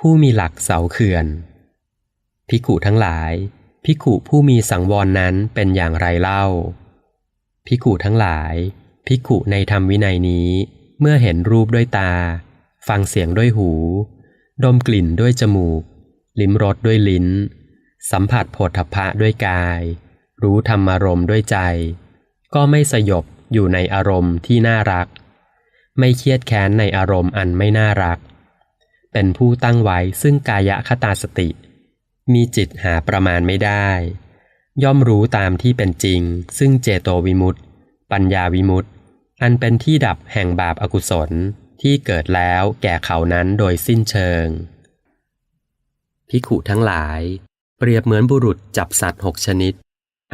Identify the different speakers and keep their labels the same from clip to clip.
Speaker 1: ผู้มีหลักเสาเขื่อนภิกุทั้งหลายภิกุผู้มีสังวรนั้นเป็นอย่างไรเล่าภิกุทั้งหลายภิกุในธรรมวินัยนี้ เมื่อเห็นรูปด้วยตา ฟังเสียงด้วยหู ดมกลิ่นด้วยจมูก ลิ้มรสด้วยลิ้น สัมผัสโผฏฐพะด้วยกาย รู้ธรรมารมณ์ด้วยใจ ก็ไม่สยบอยู่ในอารมณ์ที่น่ารัก ไม่เครียดแค้นในอารมณ์อันไม่น่ารัก เป็นผู้ตั้งไว้ซึ่งกายคตาสติ มีจิตหาประมาณไม่ได้ ย่อมรู้ตามที่เป็นจริง ซึ่งเจโตวิมุตติ ปัญญาวิมุตติ อันเป็นที่ดับแห่งบาปอากุศลที่เกิดแล้วแก่เขานั้นโดยสิ้นเชิงภิขุทั้งหลาย เปรียบเหมือนบุรุษจับสัตว์หกชนิด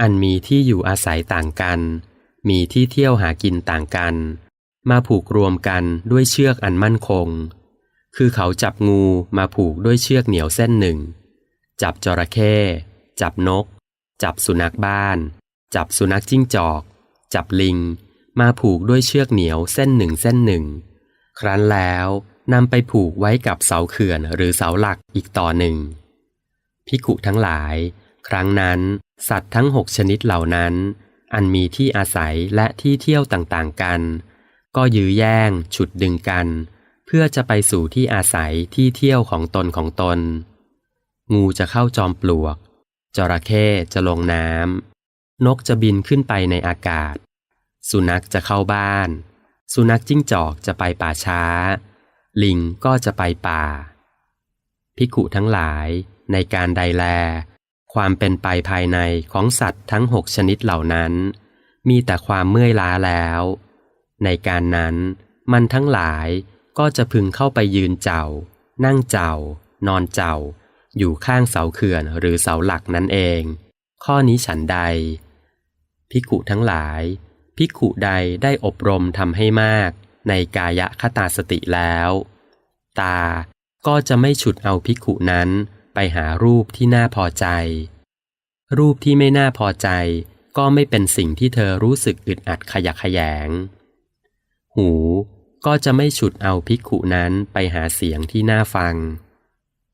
Speaker 1: อันมีที่อยู่อาศัยต่างกัน มีที่เที่ยวหากินต่างกัน มาผูกรวมกันด้วยเชือกอันมั่นคง คือเขาจับงูมาผูกด้วยเชือกเหนียวเส้นหนึ่ง จับจระเข้ จับนก จับสุนัขบ้าน จับสุนัขจิ้งจอก จับลิง มาผูกด้วยเชือกเหนียวเส้นหนึ่งเส้นหนึ่ง ครั้นแล้วนำไปผูกไว้กับเสาเขื่อนหรือเสาหลักอีกต่อหนึ่ง พิกุทั้งหลาย ครั้งนั้น สัตว์ทั้งหกชนิดเหล่านั้น อันมีที่อาศัยและที่เที่ยวต่างๆกัน ก็ยื้อแย่ง ฉุดดึงกัน พื่อจะไปสู่ที่อาศัยที่เที่ยวของตนของตน งูจะเข้าจอมปลวก จระเข้จะลงน้ำ นกจะบินขึ้นไปในอากาศ สุนัขจะเข้าบ้าน สุนัขจิ้งจอกจะไปป่าช้า ลิงก็จะไปป่าภิกุทั้งหลายในการใดแล ความเป็นไปภายในของสัตว์ทั้งหกชนิดเหล่านั้น มีแต่ความเมื่อยล้าแล้ว ในการนั้นมันทั้งหลาย ก็จะพึงเข้าไปยืนเจ้า นั่งเจ้า นอนเจ้า อยู่ข้างเสาเขื่อนหรือเสาหลักนั่นเอง ข้อนี้ฉันใดภิกุทั้งหลายภิกุใดได้อบรมทำให้มาก ในกายะคตาสติแล้ว ตาก็จะไม่ฉุดเอาภิกุนั้นไปหารูปที่น่าพอใจ รูปที่ไม่น่าพอใจ ก็ไม่เป็นสิ่งที่เธอรู้สึกอึดอัดขยักขยง หู ก็จะไม่ฉุดเอาภิกขุนั้นไปหาเสียงที่น่าฟัง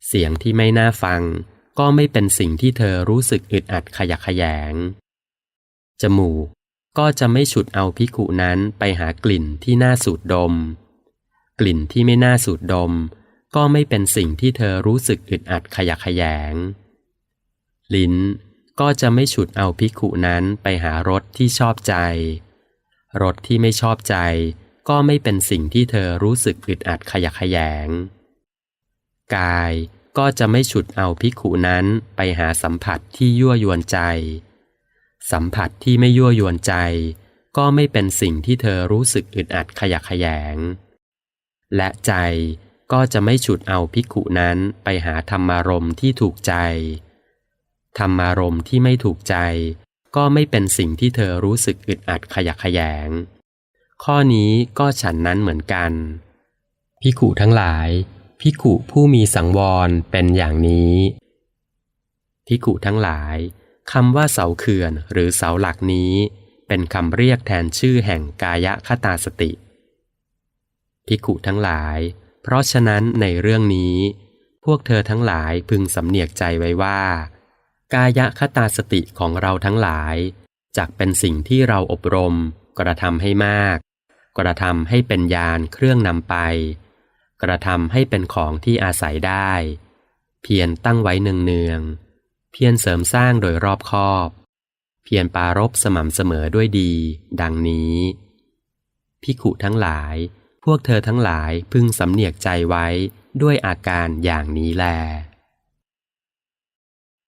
Speaker 1: เสียงที่ไม่น่าฟัง ก็ไม่เป็นสิ่งที่เธอรู้สึกอึดอัดขยักขยง จมูกก็จะไม่ฉุดเอาภิกขุนั้นไปหากลิ่นที่น่าสูดดม กลิ่นที่ไม่น่าสูดดม ก็ไม่เป็นสิ่งที่เธอรู้สึกอึดอัดขยักขยง ลิ้นก็จะไม่ฉุดเอาภิกขุนั้นไปหารสที่ชอบใจ รสที่ไม่ชอบใจ ก็ไม่เป็นสิ่งที่เธอรู้สึกอึดอัดขยักขยง กายก็จะไม่ฉุดเอาภิขุนั้นไปหาสัมผัสที่ยั่วยวนใจ สัมผัสที่ไม่ยั่วยวนใจ ก็ไม่เป็นสิ่งที่เธอรู้สึกอึดอัดขยักขยง และใจก็จะไม่ฉุดเอาภิขุนั้นไปหาธรรมารมที่ถูกใจ ธรรมารมที่ไม่ถูกใจ ก็ไม่เป็นสิ่งที่เธอรู้สึกอึดอัดขยักขยง ข้อนี้ก็ฉันนั้นเหมือนกันภิกขุทั้งหลายภิกขุผู้มีสังวรเป็นอย่างนี้ภิกขุทั้งหลายคำว่าเสาเขื่อนหรือเสาหลักนี้ เป็นคำเรียกแทนชื่อแห่งกายคตาสติภิกขุทั้งหลาย เพราะฉะนั้นในเรื่องนี้ พวกเธอทั้งหลายพึงสำเนียกใจไว้ว่า กายคตาสติของเราทั้งหลายจักเป็นสิ่งที่เราอบรมกระทำให้มาก กระทำให้เป็นยานเครื่องนำไป กระทำให้เป็นของที่อาศัยได้ เพียรตั้งไว้เนืองๆเพียรเสริมสร้างโดยรอบคอบ เพียรปารบสม่ำเสมอด้วยดี ดังนี้พิขุทั้งหลาย พวกเธอทั้งหลายพึงสำเนียกใจไว้ด้วยอาการอย่างนี้แล